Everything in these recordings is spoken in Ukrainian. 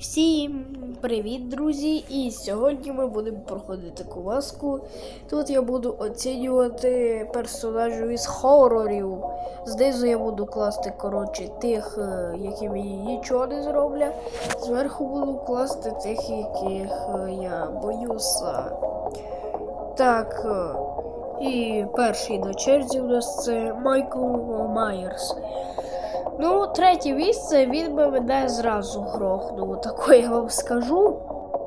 Всім привіт, друзі! І сьогодні ми будемо проходити коваску. Тут я буду оцінювати персонажів із хорорів. Знизу я буду класти коротше, тих, е, які мені нічого не зроблять. Зверху буду класти тих, яких е, я боюся. Так. е, І перший на черзі у нас це Майкл Майерс. Третє місце він би мене зразу грохнув, таке я вам скажу.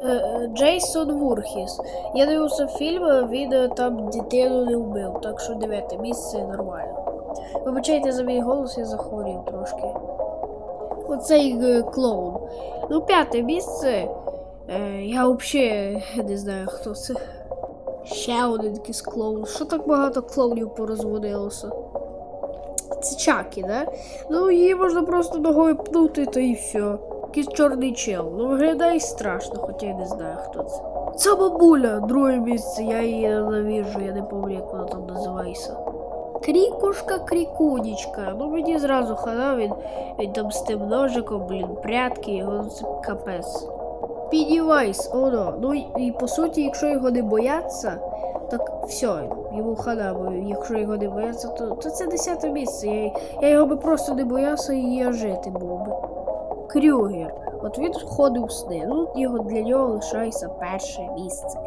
Е, е, Джейсон Вурхіс. Я дивився фільм, він е, там дитину не вбив, так що дев'яте місце нормально. Вибачайте за мій голос, я захворів трошки. Оцей клоун. Ну, п'яте місце. Я взагалі не знаю, хто це. Ще один якийсь клоун. Що так багато клоунів порозводилося? Це Чакі, да? Ну, її можна просто ногою пнути, та і все. Якийсь чорний чел. Ну, виглядає страшно, хоча я не знаю, хто це. Це бабуля, друге місце, я її ненавижу, я не пам'ятаю, як вона там називається. Крікушка, крікунічка. Ну мені зразу хана, він, він там з тим ножиком, блін, прятки, його це капець. Підівайс, оно. Ну і по суті, якщо його не бояться, так все, йому хана, бо якщо його не бояться, то, то це десяте місце. Я, я його би просто не боявся і я жити був би. Крюгер. От він входив в сни. Ну, його для нього лишається перше місце.